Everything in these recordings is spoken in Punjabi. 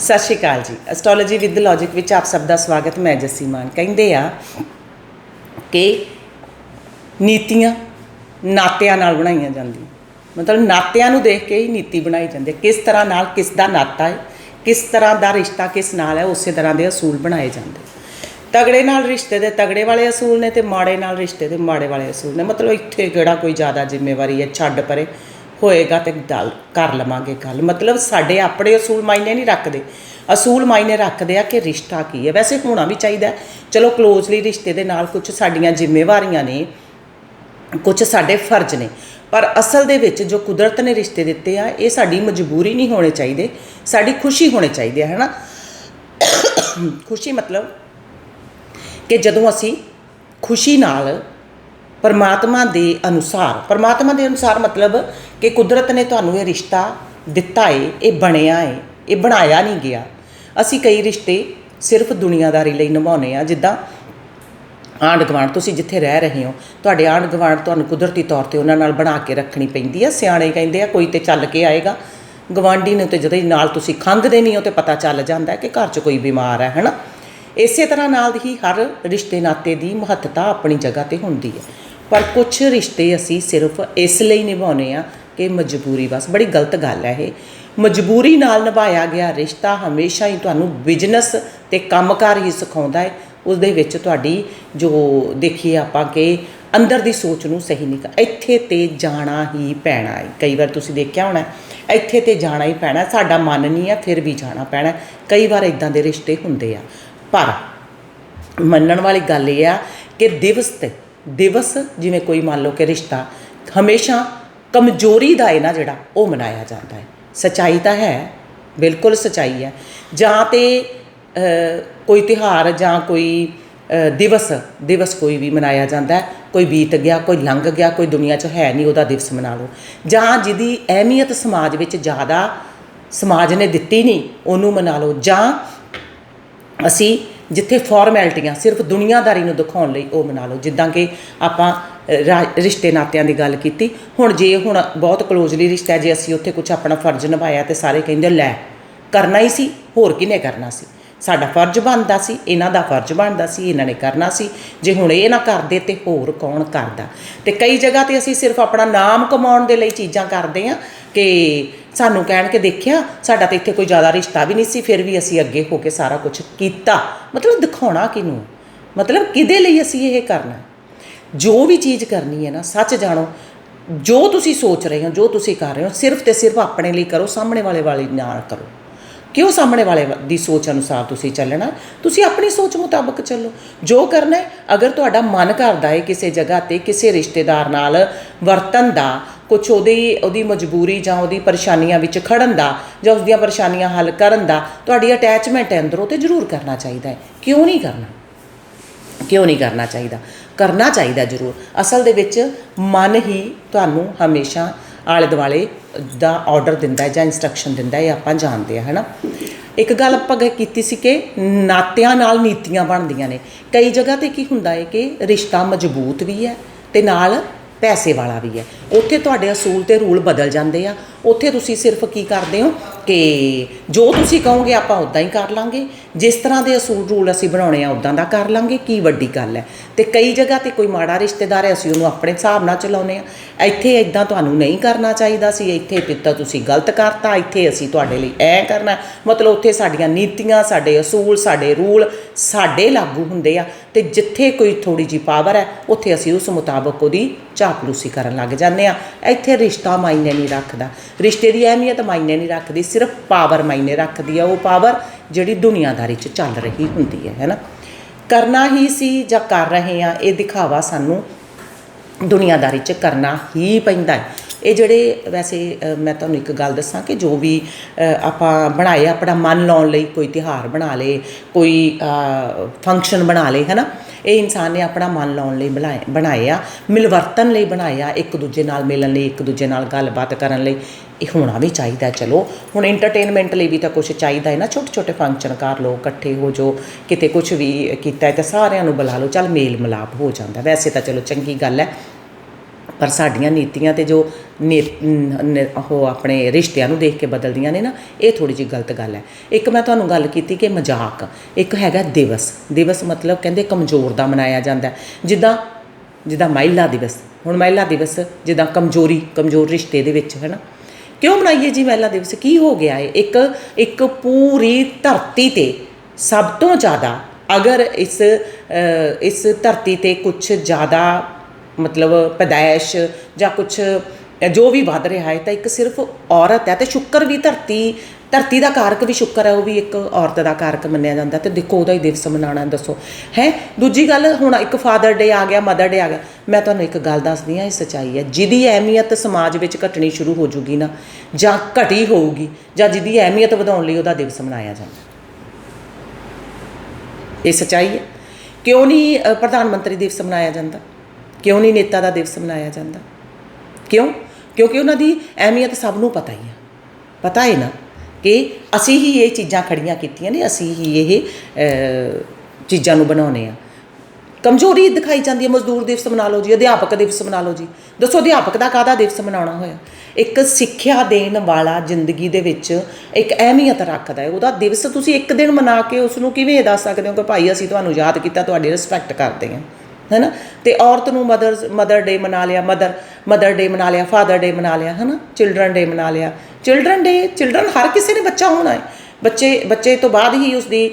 ਸਤਿ ਸ਼੍ਰੀ ਅਕਾਲ ਜੀ। ਐਸਟ੍ਰੋਲੋਜੀ ਵਿਦ ਲੌਜਿਕ ਵਿੱਚ ਆਪ ਸਭ ਦਾ ਸਵਾਗਤ, ਮੈਂ ਜੱਸੀ ਮਾਨ। ਕਹਿੰਦੇ ਆ ਕਿ ਨੀਤੀਆਂ ਨਾਤਿਆਂ ਨਾਲ ਬਣਾਈਆਂ ਜਾਂਦੀਆਂ। ਮਤਲਬ ਨਾਤਿਆਂ ਨੂੰ ਦੇਖ ਕੇ ਹੀ ਨੀਤੀ ਬਣਾਈ ਜਾਂਦੀ ਕਿਸ ਤਰ੍ਹਾਂ ਨਾਲ ਕਿਸ ਦਾ ਨਾਤਾ ਹੈ, ਕਿਸ ਤਰ੍ਹਾਂ ਦਾ ਰਿਸ਼ਤਾ ਕਿਸ ਨਾਲ ਹੈ, ਉਸੇ ਤਰ੍ਹਾਂ ਦੇ ਅਸੂਲ ਬਣਾਏ ਜਾਂਦੇ। ਤਗੜੇ ਨਾਲ ਰਿਸ਼ਤੇ ਦੇ, ਤਗੜੇ ਵਾਲੇ ਅਸੂਲ ਨੇ ਤੇ ਮਾੜੇ ਨਾਲ ਰਿਸ਼ਤੇ ਦੇ ਮਾੜੇ ਵਾਲੇ ਅਸੂਲ ਨੇ। ਮਤਲਬ ਇੱਥੇ ਕਿਹੜਾ ਕੋਈ ਜ਼ਿਆਦਾ ਜ਼ਿੰਮੇਵਾਰੀ ਹੈ? ਛੱਡ ਪਰੇ। ਹੋਏਗਾ ਤੇ ਗੱਲ ਕਰ ਲਵਾਂਗੇ ਗੱਲ। ਮਤਲਬ ਸਾਡੇ ਆਪਣੇ ਅਸੂਲ ਮਾਇਨੇ ਨਹੀਂ ਰੱਖਦੇ। ਅਸੂਲ ਮਾਇਨੇ ਰੱਖਦੇ ਆ ਕਿ ਰਿਸ਼ਤਾ ਕੀ ਹੈ। ਵੈਸੇ ਹੋਣਾ ਵੀ ਚਾਹੀਦਾ ਚਲੋ ਕਲੋਜ਼ਲੀ ਰਿਸ਼ਤੇ ਦੇ ਨਾਲ ਕੁਝ ਸਾਡੀਆਂ ਜ਼ਿੰਮੇਵਾਰੀਆਂ ਨੇ ਕੁਝ ਸਾਡੇ ਫਰਜ਼ ਨੇ। ਪਰ ਅਸਲ ਦੇ ਵਿੱਚ ਜੋ ਕੁਦਰਤ ਨੇ ਰਿਸ਼ਤੇ ਦਿੱਤੇ ਆ, ਇਹ ਸਾਡੀ ਮਜਬੂਰੀ ਨਹੀਂ ਹੋਣੇ ਚਾਹੀਦੇ। ਸਾਡੀ ਖੁਸ਼ੀ ਹੋਣੇ ਚਾਹੀਦੇ ਆ ਹੈ ਨਾ ਖੁਸ਼ੀ ਮਤਲਬ ਕਿ ਜਦੋਂ ਅਸੀਂ ਖੁਸ਼ੀ ਨਾਲ ਪਰਮਾਤਮਾ ਦੇ ਅਨੁਸਾਰ, ਪਰਮਾਤਮਾ ਦੇ ਅਨੁਸਾਰ ਮਤਲਬ ਕਿ ਕੁਦਰਤ ਨੇ ਤੁਹਾਨੂੰ ਇਹ ਰਿਸ਼ਤਾ ਦਿੱਤਾ ਏ, ਇਹ ਬਣਿਆ ਏ, ਇਹ ਬਣਾਇਆ ਨਹੀਂ ਗਿਆ। ਅਸੀਂ ਕਈ ਰਿਸ਼ਤੇ ਸਿਰਫ ਦੁਨੀਆਦਾਰੀ ਲਈ ਨਿਭਾਉਨੇ ਆ ਜਿੱਦਾਂ ਆਂਢ ਗੁਆਂਢ ਤੁਸੀਂ ਜਿੱਥੇ ਰਹਿ ਰਹੇ ਹੋ, ਤੁਹਾਡੇ ਆਂਢ ਗੁਆਂਢ ਤੁਹਾਨੂੰ ਕੁਦਰਤੀ ਤੌਰ ਤੇ ਉਹਨਾਂ ਨਾਲ ਬਣਾ ਕੇ ਰੱਖਣੀ ਪੈਂਦੀ ਆ। ਸਿਆਣੇ ਕਹਿੰਦੇ ਆ, ਕੋਈ ਤੇ ਚੱਲ ਕੇ ਆਏਗਾ। ਗਵਾਂਢੀ ਨੂੰ ਤੇ ਜਦੋਂ ਨਾਲ ਤੁਸੀਂ ਖੰਘਦੇ ਨਹੀਂ ਹੋ ਤੇ ਪਤਾ ਚੱਲ ਜਾਂਦਾ ਕਿ ਘਰ 'ਚ ਕੋਈ ਬਿਮਾਰ ਹੈ ਹਨਾ? ਇਸੇ ਤਰ੍ਹਾਂ ਨਾਲ ਹੀ ਹਰ ਰਿਸ਼ਤੇ ਨਾਤੇ ਦੀ ਮਹੱਤਤਾ ਆਪਣੀ ਜਗ੍ਹਾ ਤੇ ਹੁੰਦੀ ਹੈ ਪਰ ਕੁਝ ਰਿਸ਼ਤੇ ਅਸੀਂ ਸਿਰਫ ਇਸ ਲਈ ਨਿਭਾਉਨੇ ਆ ਕਿ ਮਜਬੂਰੀ ਬਸ ਬੜੀ ਗਲਤ ਗੱਲ ਹੈ ਇਹ। ਮਜਬੂਰੀ ਨਾਲ ਨਿਭਾਇਆ ਗਿਆ ਰਿਸ਼ਤਾ ਹਮੇਸ਼ਾ ਹੀ ਤੁਹਾਨੂੰ ਬਿਜ਼ਨਸ ਤੇ ਕੰਮਕਾਰ ਹੀ ਸਿਖਾਉਂਦਾ ਹੈ। ਉਸ ਦੇ ਵਿੱਚ ਤੁਹਾਡੀ ਜੋ ਦੇਖੀਏ ਆਪਾਂ ਕਿ ਅੰਦਰ ਦੀ ਸੋਚ ਨੂੰ ਸਹੀ ਨਹੀਂ ਕਰ ਇੱਥੇ ਤੇ ਜਾਣਾ ਹੀ ਪੈਣਾ ਹੈ। ਕਈ ਵਾਰ ਤੁਸੀਂ ਦੇਖਿਆ ਹੋਣਾ ਇੱਥੇ ਤੇ ਜਾਣਾ ਹੀ ਪੈਣਾ ਸਾਡਾ ਮਨ ਨਹੀਂ ਆ ਫਿਰ ਵੀ ਜਾਣਾ ਪੈਣਾ ਕਈ ਵਾਰ ਇਦਾਂ ਦੇ ਰਿਸ਼ਤੇ ਹੁੰਦੇ ਆ। ਪਰ ਮੰਨਣ ਵਾਲੀ ਗੱਲ ਇਹ ਆ ਕਿ ਦਿਵਸ ਤੇ ਦਿਵਸ ਜਿਵੇਂ ਕੋਈ ਮੰਨ ਲਓ ਕਿ ਰਿਸ਼ਤਾ ਹਮੇਸ਼ਾ ਕਮਜ਼ੋਰੀ ਦਾ ਹੈ ਨਾ ਜਿਹੜਾ ਉਹ ਮਨਾਇਆ ਜਾਂਦਾ ਹੈ। ਸਚਾਈ ਤਾਂ ਹੈ, ਬਿਲਕੁਲ ਸਚਾਈ ਹੈ। ਜਾਂ ਤੇ ਕੋਈ ਤਿਹਾਰ ਜਾਂ ਕੋਈ ਦਿਵਸ ਦਿਵਸ ਕੋਈ ਵੀ ਮਨਾਇਆ ਜਾਂਦਾ ਕੋਈ ਬੀਤ ਗਿਆ, ਕੋਈ ਲੰਘ ਗਿਆ, ਕੋਈ ਦੁਨੀਆ 'ਚ ਹੈ ਨਹੀਂ, ਉਹਦਾ ਦਿਵਸ ਮਨਾ ਲਓ। ਜਾਂ ਜਿਹਦੀ ਅਹਿਮੀਅਤ ਸਮਾਜ ਵਿੱਚ ਜ਼ਿਆਦਾ ਸਮਾਜ ਨੇ ਦਿੱਤੀ ਨਹੀਂ, ਉਹਨੂੰ ਮਨਾ ਲਓ। ਜਾਂ ਅਸੀਂ ਜਿੱਥੇ ਫਾਰਮੈਲਿਟੀਆਂ, ਸਿਰਫ ਦੁਨੀਆਦਾਰੀ ਨੂੰ ਦਿਖਾਉਣ ਲਈ ਉਹ ਮਨਾ ਲਓ। ਜਿੱਦਾਂ ਕਿ ਆਪਾਂ ਰਿਸ਼ਤੇ ਨਾਤਿਆਂ ਦੀ ਗੱਲ ਕੀਤੀ। ਹੁਣ ਜੇ ਹੁਣ ਬਹੁਤ ਕਲੋਜ਼ਲੀ ਰਿਸ਼ਤਾ ਜੇ ਅਸੀਂ ਉੱਥੇ ਕੁਝ ਆਪਣਾ ਫਰਜ਼ ਨਿਭਾਇਆ ਤੇ ਸਾਰੇ ਕਹਿੰਦੇ ਲੈ, ਕਰਨਾ ਹੀ ਸੀ, ਹੋਰ ਕਿਹਨੇ ਕਰਨਾ ਸੀ? ਸਾਡਾ ਫਰਜ਼ ਬਣਦਾ ਸੀ, ਇਹਨਾਂ ਦਾ ਫਰਜ਼ ਬਣਦਾ ਸੀ, ਇਹਨਾਂ ਨੇ ਕਰਨਾ ਸੀ। ਜੇ ਹੁਣ ਇਹ ਨਾ ਕਰਦੇ ਤੇ ਹੋਰ ਕੌਣ ਕਰਦਾ? ਤੇ ਕਈ ਜਗ੍ਹਾ ਤੇ ਅਸੀਂ ਸਿਰਫ ਆਪਣਾ ਨਾਮ ਕਮਾਉਣ ਦੇ ਲਈ ਚੀਜ਼ਾਂ ਕਰਦੇ ਆ ਕਿ ਸਾਨੂੰ ਕਹਿਣ ਕੇ ਦੇਖਿਆ, ਸਾਡਾ ਤੇ ਇੱਥੇ ਕੋਈ ਜ਼ਿਆਦਾ ਰਿਸ਼ਤਾ ਵੀ ਨਹੀਂ ਸੀ, ਫਿਰ ਵੀ ਅਸੀਂ ਅੱਗੇ ਹੋ ਕੇ ਸਾਰਾ ਕੁਝ ਕੀਤਾ। ਮਤਲਬ ਦਿਖਾਉਣਾ ਕਿਨੂੰ ਮਤਲਬ ਕਿਹਦੇ ਲਈ ਅਸੀਂ ਇਹ ਕਰਨਾ? ਜੋ ਵੀ ਚੀਜ਼ ਕਰਨੀ ਹੈ ਨਾ, ਸੱਚ ਜਾਣੋ, ਜੋ ਤੁਸੀਂ ਸੋਚ ਰਹੇ ਹੋ, ਜੋ ਤੁਸੀਂ ਕਰ ਰਹੇ ਹੋ, ਸਿਰਫ ਤੇ ਸਿਰਫ ਆਪਣੇ ਲਈ ਕਰੋ, ਸਾਹਮਣੇ ਵਾਲੇ ਵਾਲੀ ਨਾਲ ਕਰੋ। ਕਿਉਂ ਸਾਹਮਣੇ ਵਾਲੇ ਦੀ ਸੋਚ ਅਨੁਸਾਰ ਤੁਸੀਂ ਚੱਲਣਾ? ਤੁਸੀਂ ਆਪਣੀ ਸੋਚ ਮੁਤਾਬਕ ਚੱਲੋ। ਜੋ ਕਰਨਾ ਹੈ, ਅਗਰ ਤੁਹਾਡਾ ਮਨ ਕਰਦਾ ਹੈ ਕਿਸੇ ਜਗ੍ਹਾ ਤੇ ਕਿਸੇ ਰਿਸ਼ਤੇਦਾਰ ਨਾਲ ਵਰਤਨ ਦਾ ਕੁਝ ਉਹਦੀ ਉਹਦੀ ਮਜਬੂਰੀ ਜਾਂ ਉਹਦੀ ਪਰੇਸ਼ਾਨੀਆਂ ਵਿੱਚ ਖੜਨ ਦਾ ਜਾਂ ਉਸ ਦੀਆਂ ਪਰੇਸ਼ਾਨੀਆਂ ਹੱਲ ਕਰਨ ਦਾ, ਤੁਹਾਡੀ ਅਟੈਚਮੈਂਟ ਹੈ ਅੰਦਰੋਂ ਤੇ ਜ਼ਰੂਰ ਕਰਨਾ ਚਾਹੀਦਾ ਹੈ। ਕਿਉਂ ਨਹੀਂ ਕਰਨਾ? ਕਿਉਂ ਨਹੀਂ ਕਰਨਾ ਚਾਹੀਦਾ? ਕਰਨਾ ਚਾਹੀਦਾ ਜ਼ਰੂਰ। ਅਸਲ ਦੇ ਵਿੱਚ ਮਨ ਹੀ ਤੁਹਾਨੂੰ ਹਮੇਸ਼ਾ ਆਲੇ ਦੁਆਲੇ ਦਾ ਆਰਡਰ ਦਿੰਦਾ ਹੈ ਜਾਂ ਇਨਸਟਰਕਸ਼ਨ ਦਿੰਦਾ ਹੈ, ਇਹ ਆਪਾਂ ਜਾਣਦੇ ਆ ਹੈਨਾ? ਇੱਕ ਗੱਲ ਆਪਾਂ ਗ- ਕੀਤੀ ਸੀ ਕਿ ਨਾਤਿਆਂ ਨਾਲ ਨੀਤੀਆਂ ਬਣਦੀਆਂ ਨੇ। ਕਈ ਜਗ੍ਹਾ ਤੇ ਕੀ ਹੁੰਦਾ ਹੈ ਕਿ ਰਿਸ਼ਤਾ ਮਜ਼ਬੂਤ ਵੀ ਹੈ ਤੇ ਨਾਲ ਪੈਸੇ ਵਾਲਾ ਵੀ ਹੈ। ਉੱਥੇ ਤੁਹਾਡੇ ਅਸੂਲ ਤੇ ਰੂਲ ਬਦਲ ਜਾਂਦੇ ਆ। ਉੱਥੇ ਤੁਸੀਂ ਸਿਰਫ ਕੀ ਕਰਦੇ ਹੋ ਕਿ ਜੋ ਤੁਸੀਂ ਕਹੋਗੇ ਆਪਾਂ ਉਦਾਂ ਹੀ ਕਰ ਲਾਂਗੇ। ਜਿਸ ਤਰ੍ਹਾਂ ਦੇ ਅਸੂਲ ਰੂਲ ਅਸੀਂ ਬਣਾਉਣੇ ਆ ਉਦਾਂ ਦਾ ਕਰ ਲਾਂਗੇ, ਕੀ ਵੱਡੀ ਗੱਲ ਹੈ? ਤੇ ਕਈ ਜਗ੍ਹਾ ਤੇ ਕੋਈ ਮਾੜਾ ਰਿਸ਼ਤੇਦਾਰ ਹੈ, ਅਸੀਂ ਉਹਨੂੰ ਆਪਣੇ ਹਿਸਾਬ ਨਾਲ ਚਲਾਉਨੇ ਆ। ਇੱਥੇ ਇਦਾਂ ਤੁਹਾਨੂੰ ਨਹੀਂ ਕਰਨਾ ਚਾਹੀਦਾ ਸੀ, ਇੱਥੇ ਪਿੱਤਾ ਤੁਸੀਂ ਗਲਤ ਕਰਤਾ, ਇੱਥੇ ਅਸੀਂ ਤੁਹਾਡੇ ਲਈ ਐ ਕਰਨਾ ਮਤਲਬ ਉੱਥੇ ਸਾਡੀਆਂ ਨੀਤੀਆਂ, ਸਾਡੇ ਅਸੂਲ, ਸਾਡੇ ਰੂਲ ਸਾਡੇ ਲਾਗੂ ਹੁੰਦੇ ਆ। ਤੇ ਜਿੱਥੇ ਕੋਈ ਥੋੜੀ ਜੀ ਪਾਵਰ ਹੈ, ਉੱਥੇ ਅਸੀਂ ਉਸ ਮੁਤਾਬਕ ਉਹਦੀ ਚਾਪਲੂਸੀ ਕਰਨ ਲੱਗ ਜਾਂਦੇ ਆ। ਇੱਥੇ ਰਿਸ਼ਤਾ ਮਾਇਨੇ ਨਹੀਂ ਰੱਖਦਾ। ਰਿਸ਼ਤੇ ਦੀ ਅਹਿਮੀਅਤ ਮਾਇਨੇ ਨਹੀਂ ਰੱਖਦੀ, ਸਿਰਫ ਪਾਵਰ ਮਾਇਨੇ ਰੱਖਦੀ ਆ ਉਹ ਪਾਵਰ ਜਿਹੜੀ ਦੁਨੀਆਦਾਰੀ 'ਚ ਚੱਲ ਰਹੀ ਹੁੰਦੀ ਹੈ ਹੈਨਾ ਕਰਨਾ ਹੀ ਸੀ ਜਾਂ ਕਰ ਰਹੇ ਆ ਇਹ ਦਿਖਾਵਾ ਸਾਨੂੰ ਦੁਨੀਆਦਾਰੀ 'ਚ ਕਰਨਾ ਹੀ ਪੈਂਦਾ ਹੈ। ਇਹ ਜਿਹੜੇ ਵੈਸੇ ਮੈਂ ਤੁਹਾਨੂੰ ਇੱਕ ਗੱਲ ਦੱਸਾਂ ਕਿ ਜੋ ਵੀ ਆਪਾਂ ਬਣਾਏ, ਆਪਣਾ ਮਨ ਲਾਉਣ ਲਈ ਕੋਈ ਤਿਹਾਰ ਬਣਾ ਲੇ, ਕੋਈ ਫੰਕਸ਼ਨ ਬਣਾ ਲੇ ਹੈ ਨਾ ਇਹ ਇਨਸਾਨ ਨੇ ਆਪਣਾ ਮਨ ਲਾਉਣ ਲਈ ਬਣਾਏ ਬਣਾਏ ਆ, ਮਿਲਵਰਤਨ ਲਈ ਬਣਾਇਆ ਇੱਕ ਦੂਜੇ ਨਾਲ ਮਿਲਣ ਲਈ, ਇੱਕ ਦੂਜੇ ਨਾਲ ਗੱਲਬਾਤ ਕਰਨ ਲਈ, ਇਹ ਹੋਣਾ ਵੀ ਚਾਹੀਦਾ, ਚਲੋ। ਹੁਣ ਐਂਟਰਟੇਨਮੈਂਟ ਲਈ ਵੀ ਤਾਂ ਕੁਝ ਚਾਹੀਦਾ ਹੈ ਨਾ ਛੋਟੇ ਛੋਟੇ ਫੰਕਸ਼ਨ ਕਰ ਲਓ ਇਕੱਠੇ ਹੋ ਜੋ, ਕਿਤੇ ਕੁਝ ਵੀ ਕੀਤਾ ਹੈ ਤਾਂ ਸਾਰਿਆਂ ਨੂੰ ਬੁਲਾ ਲਓ, ਚੱਲ ਮੇਲ ਮਿਲਾਪ ਹੋ ਜਾਂਦਾ, ਵੈਸੇ ਤਾਂ ਚਲੋ ਚੰਗੀ ਗੱਲ ਹੈ। ਪਰ ਸਾਡੀਆਂ ਨੀਤੀਆਂ ਤੇ ਜੋ ਨੇ- ਉਹ ਆਪਣੇ ਰਿਸ਼ਤਿਆਂ ਨੂੰ ਦੇਖ ਕੇ ਬਦਲਦੀਆਂ ਨੇ ਨਾ, ਇਹ ਥੋੜੀ ਜਿਹੀ ਗਲਤ ਗੱਲ ਹੈ। ਇੱਕ ਮੈਂ ਤੁਹਾਨੂੰ ਗੱਲ ਕੀਤੀ ਕਿ ਮਜ਼ਾਕ, ਇੱਕ ਹੈਗਾ ਦਿਵਸ। ਦਿਵਸ ਮਤਲਬ ਕਹਿੰਦੇ ਕਮਜ਼ੋਰ ਦਾ ਮਨਾਇਆ ਜਾਂਦਾ ਜਿੱਦਾਂ ਜਿੱਦਾਂ ਮਹਿਲਾ ਦਿਵਸ। ਹੁਣ ਮਹਿਲਾ ਦਿਵਸ ਜਿੱਦਾਂ ਕਮਜ਼ੋਰੀ, ਕਮਜ਼ੋਰ ਰਿਸ਼ਤੇ ਦੇ ਵਿੱਚ, ਹੈ ਨਾ? ਕਿਉਂ ਮਨਾਈਏ ਜੀ ਮਹਿਲਾ ਦਿਵਸ? ਕੀ ਹੋ ਗਿਆ ਹੈ ਇੱਕ ਇੱਕ ਪੂਰੀ ਧਰਤੀ ਤੇ ਸਭ ਤੋਂ ਜ਼ਿਆਦਾ ਅਗਰ ਇਸ ਇਸ ਧਰਤੀ ਤੇ ਕੁਝ ਜ਼ਿਆਦਾ ਮਤਲਬ ਪੈਦਾਇਸ਼ ਜਾਂ ਕੁਝ ਜੋ ਵੀ ਵੱਧ ਰਿਹਾ ਹੈ, ਤਾਂ ਇੱਕ ਸਿਰਫ ਔਰਤ ਹੈ ਤੇ ਸ਼ੁੱਕਰ ਵੀ ਧਰਤੀ ਧਰਤੀ ਦਾ ਕਾਰਕ ਵੀ ਸ਼ੁੱਕਰ ਹੈ, ਉਹ ਵੀ ਇੱਕ ਔਰਤ ਦਾ ਕਾਰਕ ਮੰਨਿਆ ਜਾਂਦਾ ਤੇ ਦੇਖੋ ਉਹਦਾ ਹੀ ਦਿਵਸ ਮਨਾਉਣਾ, ਦੱਸੋ। ਹੈ? ਦੂਜੀ ਗੱਲ, ਹੁਣ ਇੱਕ ਫਾਦਰ ਡੇ ਆ ਗਿਆ ਮਦਰ ਡੇ ਆ ਗਿਆ, ਮੈਂ ਤੁਹਾਨੂੰ ਇੱਕ ਗੱਲ ਦੱਸਦੀ ਹਾਂ, ਇਹ ਸੱਚਾਈ ਹੈ। ਜਿਹਦੀ ਅਹਿਮੀਅਤ ਸਮਾਜ ਵਿੱਚ ਘਟਣੀ ਸ਼ੁਰੂ ਹੋ ਜੂਗੀ ਨਾ, ਜਾਂ ਘਟੀ ਹੋਊਗੀ, ਜਾਂ ਜਿਹਦੀ ਅਹਿਮੀਅਤ ਵਧਾਉਣ ਲਈ ਉਹਦਾ ਦਿਵਸ ਮਨਾਇਆ ਜਾਂਦਾ। ਇਹ ਸੱਚਾਈ ਹੈ। ਕਿਉਂ ਨਹੀਂ ਪ੍ਰਧਾਨ ਮੰਤਰੀ ਦਿਵਸ ਮਨਾਇਆ ਜਾਂਦਾ? ਕਿਉਂ ਨਹੀਂ ਨੇਤਾ ਦਾ ਦਿਵਸ ਮਨਾਇਆ ਜਾਂਦਾ? ਕਿਉਂ? ਕਿਉਂਕਿ ਉਹਨਾਂ ਦੀ ਅਹਿਮੀਅਤ ਸਭ ਨੂੰ ਪਤਾ ਹੀ ਹੈ ਪਤਾ ਹੈ ਨਾ ਕਿ ਅਸੀਂ ਹੀ ਇਹ ਚੀਜ਼ਾਂ ਖੜੀਆਂ ਕੀਤੀਆਂ ਨੇ, ਅਸੀਂ ਹੀ ਇਹ ਚੀਜ਼ਾਂ ਨੂੰ ਬਣਾਉਨੇ ਆ। ਕਮਜ਼ੋਰੀ ਦਿਖਾਈ ਜਾਂਦੀ ਹੈ ਮਜ਼ਦੂਰ ਦਿਵਸ ਮਨਾ ਲਓ ਜੀ, ਅਧਿਆਪਕ ਦਿਵਸ ਮਨਾ ਲਓ ਜੀ। ਦੱਸੋ ਅਧਿਆਪਕ ਦਾ ਕਾਹਦਾ ਦਿਵਸ ਮਨਾਉਣਾ ਹੋਇਆ? ਇੱਕ ਸਿੱਖਿਆ ਦੇਣ ਵਾਲਾ ਜ਼ਿੰਦਗੀ ਦੇ ਵਿੱਚ ਇੱਕ ਅਹਿਮੀਅਤ ਰੱਖਦਾ ਹੈ। ਉਹਦਾ ਦਿਵਸ ਤੁਸੀਂ ਇੱਕ ਦਿਨ ਮਨਾ ਕੇ ਉਸ ਨੂੰ ਕਿਵੇਂ ਦੱਸ ਸਕਦੇ ਹੋ ਕਿ ਭਾਈ ਅਸੀਂ ਤੁਹਾਨੂੰ ਯਾਦ ਕੀਤਾ, ਤੁਹਾਡੀ ਰਿਸਪੈਕਟ ਕਰਦੇ ਹਾਂ। ਹੈਨਾ? ਤੇ ਔਰਤ ਨੂੰ ਮਦਰਸ ਮਦਰ ਡੇ ਮਨਾ ਲਿਆ ਮਦਰ ਮਦਰ ਡੇ ਮਨਾ ਲਿਆ ਫਾਦਰ ਡੇ ਮਨਾ ਲਿਆ, ਹੈਨਾ? ਚਿਲਡਰਨ ਡੇ ਮਨਾ ਲਿਆ। ਚਿਲਡਰਨ ਡੇ ਚਿਲਡਰਨ ਹਰ ਕਿਸੇ ਨੇ ਬੱਚਾ ਹੋਣਾ ਹੈ। ਬੱਚੇ ਬੱਚੇ ਤੋਂ ਬਾਅਦ ਹੀ ਉਸ ਦੀ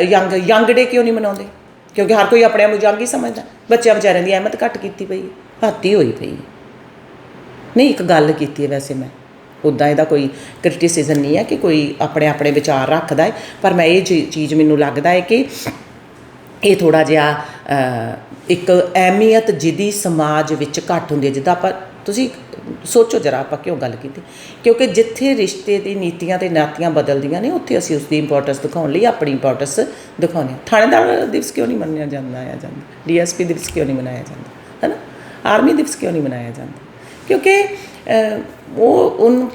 ਯੰਗ ਯੰਗ ਡੇ ਕਿਉਂ ਨਹੀਂ ਮਨਾਉਂਦੇ? ਕਿਉਂਕਿ ਹਰ ਕੋਈ ਆਪਣੇ ਆਪ ਨੂੰ ਜੰਗ ਹੀ ਸਮਝਦਾ। ਬੱਚਿਆਂ ਵਿਚਾਰਿਆਂ ਦੀ ਅਹਿਮਤ ਘੱਟ ਕੀਤੀ ਪਈ ਹੈ। ਹੱਤੀ ਹੋਈ ਪਈ ਹੈ। ਨਹੀਂ, ਇੱਕ ਗੱਲ ਕੀਤੀ ਹੈ ਵੈਸੇ ਮੈਂ। ਉੱਦਾਂ ਇਹਦਾ ਕੋਈ ਕ੍ਰਿਟਿਸਿਜ਼ਮ ਨਹੀਂ ਹੈ ਕਿ ਕੋਈ ਆਪਣੇ ਆਪਣੇ ਵਿਚਾਰ ਰੱਖਦਾ ਹੈ। ਪਰ ਮੈਂ ਇਹ ਚੀ- ਚੀਜ਼ ਮੈਨੂੰ ਲੱਗਦਾ ਹੈ ਕਿ ਇਹ ਥੋੜਾ ਜਿਹਾ ਇੱਕ ਅਹਿਮੀਅਤ ਜਿਹਦੀ ਸਮਾਜ ਵਿੱਚ ਘੱਟ ਹੁੰਦੀ ਹੈ। ਜਿੱਦਾਂ ਆਪਾਂ ਤੁਸੀਂ ਸੋਚੋ ਜਰਾ ਆਪਾਂ ਕਿਉਂ ਗੱਲ ਕੀਤੀ? ਕਿਉਂਕਿ ਜਿੱਥੇ ਰਿਸ਼ਤੇ ਦੀ ਨੀਤੀਆਂ ਤੇ ਨਾਤੀਆਂ ਬਦਲਦੀਆਂ ਨੇ ਉੱਥੇ ਅਸੀਂ ਉਸ ਦੀ ਇੰਪੋਰਟੈਂਸ ਦਿਖਾਉਣ ਲਈ ਆਪਣੀ ਇੰਪੋਰਟੈਂਸ ਦਿਖਾਉਂਦੇ ਹਾਂ। ਥਾਣੇਦਾਰ ਦਿਵਸ ਕਿਉਂ ਨਹੀਂ ਮੰਨਿਆ ਜਾਂਦਾ ਆ ਜਾਂਦਾ? ਡੀਐਸਪੀ ਦਿਵਸ ਕਿਉਂ ਨਹੀਂ ਮਨਾਇਆ ਜਾਂਦਾ? ਹੈ ਨਾ ਆਰਮੀ ਦਿਵਸ ਕਿਉਂ ਨਹੀਂ ਮਨਾਇਆ ਜਾਂਦਾ? ਕਿਉਂਕਿ ਅ, ਉਹ ਉਨ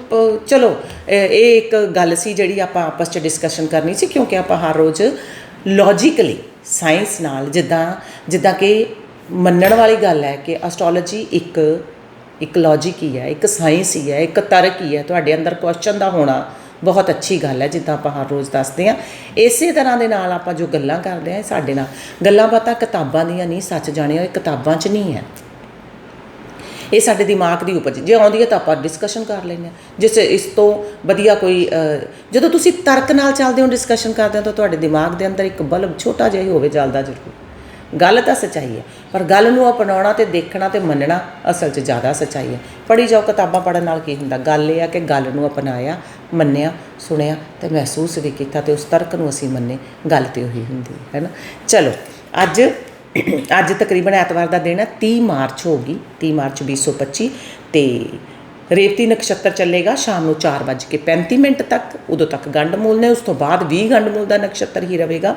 ਚਲੋ ਇਹ ਇੱਕ ਗੱਲ ਸੀ ਜਿਹੜੀ ਆਪਾਂ ਆਪਸ 'ਚ ਡਿਸਕਸ਼ਨ ਕਰਨੀ ਸੀ ਕਿਉਂਕਿ ਆਪਾਂ ਹਰ ਰੋਜ਼ ਲੌਜੀਕਲੀ ਸਾਇੰਸ ਨਾਲ ਜਿੱਦਾਂ ਜਿੱਦਾਂ ਕਿ ਮੰਨਣ ਵਾਲੀ ਗੱਲ ਹੈ ਕਿ ਐਸਟ੍ਰੋਲੋਜੀ ਇੱਕ ਇੱਕ ਲੌਜੀਕ ਹੀ ਹੈ, ਇੱਕ ਸਾਇੰਸ ਹੀ ਹੈ, ਇੱਕ ਤਰਕ ਹੀ ਹੈ। ਤੁਹਾਡੇ ਅੰਦਰ ਕੁਐਸਚਨ ਦਾ ਹੋਣਾ ਬਹੁਤ ਅੱਛੀ ਗੱਲ ਹੈ, ਜਿੱਦਾਂ ਆਪਾਂ ਹਰ ਰੋਜ਼ ਦੱਸਦੇ ਹਾਂ। ਇਸੇ ਤਰ੍ਹਾਂ ਦੇ ਨਾਲ ਆਪਾਂ ਜੋ ਗੱਲਾਂ ਕਰਦੇ ਹਾਂ ਸਾਡੇ ਨਾਲ ਗੱਲਾਂ ਬਾਤਾਂ ਕਿਤਾਬਾਂ ਦੀਆਂ ਨਹੀਂ, ਸੱਚ ਜਾਣਿਆ ਇਹ ਕਿਤਾਬਾਂ 'ਚ ਨਹੀਂ ਹੈ। ਇਹ ਸਾਡੇ ਦਿਮਾਗ ਦੀ ਉਪਜ। ਜੇ ਆਉਂਦੀ ਹੈ ਤਾਂ ਆਪਾਂ ਡਿਸਕਸ਼ਨ ਕਰ ਲੈਂਦੇ ਹਾਂ। ਜਿਸ ਇਸ ਤੋਂ ਵਧੀਆ ਕੋਈ ਜਦੋਂ ਤੁਸੀਂ ਤਰਕ ਨਾਲ ਚੱਲਦੇ ਹੋ ਡਿਸਕਸ਼ਨ ਕਰਦੇ ਹੋ, ਤਾਂ ਤੁਹਾਡੇ ਦਿਮਾਗ ਦੇ ਅੰਦਰ ਇੱਕ ਬਲਬ ਛੋਟਾ ਜਿਹਾ ਹੀ ਹੋਵੇ ਚੱਲਦਾ ਜ਼ਰੂਰ। ਗੱਲ ਤਾਂ ਸੱਚਾਈ ਹੈ, ਪਰ ਗੱਲ ਨੂੰ ਅਪਣਾਉਣਾ ਤੇ ਦੇਖਣਾ ਤੇ ਮੰਨਣਾ ਅਸਲ 'ਚ ਜ਼ਿਆਦਾ ਸੱਚਾਈ ਹੈ। ਪੜ੍ਹੀ ਜਾਓ, ਕਿਤਾਬਾਂ ਪੜ੍ਹਨ ਨਾਲ ਕੀ ਹੁੰਦਾ? ਗੱਲ ਇਹ ਆ ਕਿ ਗੱਲ ਨੂੰ ਅਪਣਾਇਆ, ਮੰਨਿਆ, ਸੁਣਿਆ ਤੇ ਮਹਿਸੂਸ ਵੀ ਕੀਤਾ ਤੇ ਉਸ ਤਰਕ ਨੂੰ ਅਸੀਂ ਮੰਨੇ, ਗੱਲ ਤੇ ਉਹੀ ਹੁੰਦੀ ਹੈ ਨਾ? ਚਲੋ, ਅੱਜ ਅੱਜ ਤਕਰੀਬਨ ਐਤਵਾਰ ਦਾ ਦਿਨ ਹੈ 30 ਮਾਰਚ ਹੋਗੀ 30 ਮਾਰਚ 2025 ਤੇ ਰੇਵਤੀ ਨਕਸ਼ਤਰ ਚੱਲੇਗਾ ਸ਼ਾਮ ਨੂੰ 4:35 ਮਿੰਟ ਤੱਕ, ਉਦੋਂ ਤੱਕ ਗੰਡਮੂਲ ਨੇ, ਉਸ ਤੋਂ ਬਾਅਦ 20 ਗੰਡਮੂਲ ਦਾ ਨਕਸ਼ਤਰ ਹੀ ਰਹੇਗਾ।